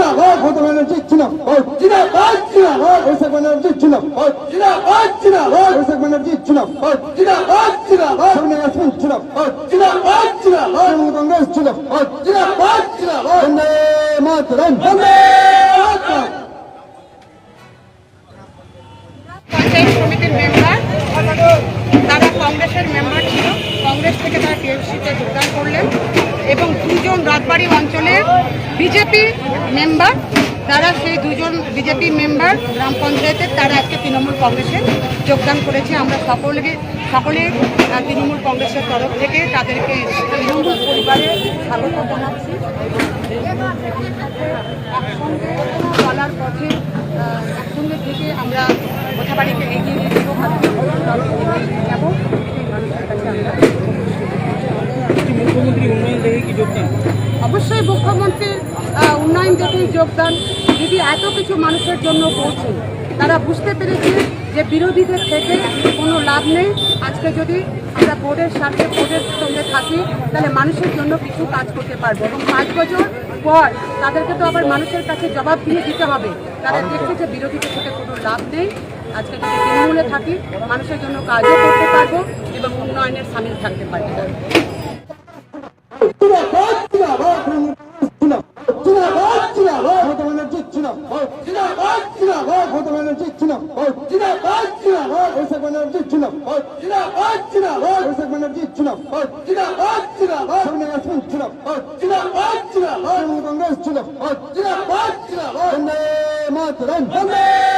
জিন্দাবাদ মমতা ব্যানার্জি জিন্দাবাদ। জিন্দাবাদ জিন্দাবাদ। অভিষেক ব্যানার্জি জিন্দাবাদ। জিন্দাবাদ জিন্দাবাদ। অভিষেক ব্যানার্জি জিন্দাবাদ। জিন্দাবাদ জিন্দাবাদ। সোনিয়া গান্ধী জিন্দাবাদ। জিন্দাবাদ জিন্দাবাদ। তৃণমূল কংগ্রেস জিন্দাবাদ। জিন্দাবাদ জিন্দাবাদ। বন্দে মাতরম। বন্দে মাতরম পঞ্চায়েত সমিতির মেম্বার তারা কংগ্রেসের মেম্বার ছিল। কংগ্রেস থেকে তারা টিএমসিতে যোগদান করলেন রাজবাড়ি অঞ্চলের বিজেপি মেম্বার, তারা সেই দুজন বিজেপি মেম্বার গ্রাম পঞ্চায়েতের, তারা আজকে তৃণমূল কংগ্রেসে যোগদান করেছে। আমরা সকলকে সকলে তৃণমূল কংগ্রেসের তরফ থেকে তাদেরকে তৃণমূল পরিবারে স্বাগত জানাচ্ছি। একসঙ্গে চলার পথে একসঙ্গে থেকে আমরা কোথাবাড়িকে এগিয়ে নিয়ে মুখ্যমন্ত্রী উন্নয়ন দেখে কি যোগদান? অবশ্যই মুখ্যমন্ত্রীর উন্নয়ন দেখেই যোগদান। দিদি, এত কিছু মানুষের জন্য করছেন তারা বুঝতে পেরেছে যে বিরোধীদের থেকে কোনো লাভ নেই। আজকে যদি আমরা বোর্ডের স্বার্থে বোর্ডের সঙ্গে থাকি, তাহলে মানুষের জন্য কিছু কাজ করতে পারব। এবং পাঁচ বছর পর তাদেরকে তো আবার মানুষের কাছে জবাব দিয়ে দিতে হবে। তারা দেখছে যে বিরোধীদের থেকে কোনো লাভ নেই। আজকে যদি তৃণমূলে থাকি, মানুষের জন্য কাজও করতে পারব এবং উন্নয়নের সামিল থাকতে পারব জিন্দাবাদ জিন্দাবাদ জিন্দাবাদ জিন্দাবাদ মমতা ব্যানার্জি জিন্দাবাদ জিন্দাবাদ জিন্দাবাদ মমতা ব্যানার্জি জিন্দাবাদ জিন্দাবাদ অভিষেক ব্যানার্জি জিন্দাবাদ জিন্দাবাদ জিন্দাবাদ অভিষেক ব্যানার্জি জিন্দাবাদ জিন্দাবাদ জিন্দাবাদ সোনিয়া সিং জিন্দাবাদ জিন্দাবাদ জিন্দাবাদ তৃণমূল কংগ্রেস জিন্দাবাদ জিন্দাবাদ জিন্দাবাদ বন্দে মাতরম। বন্দে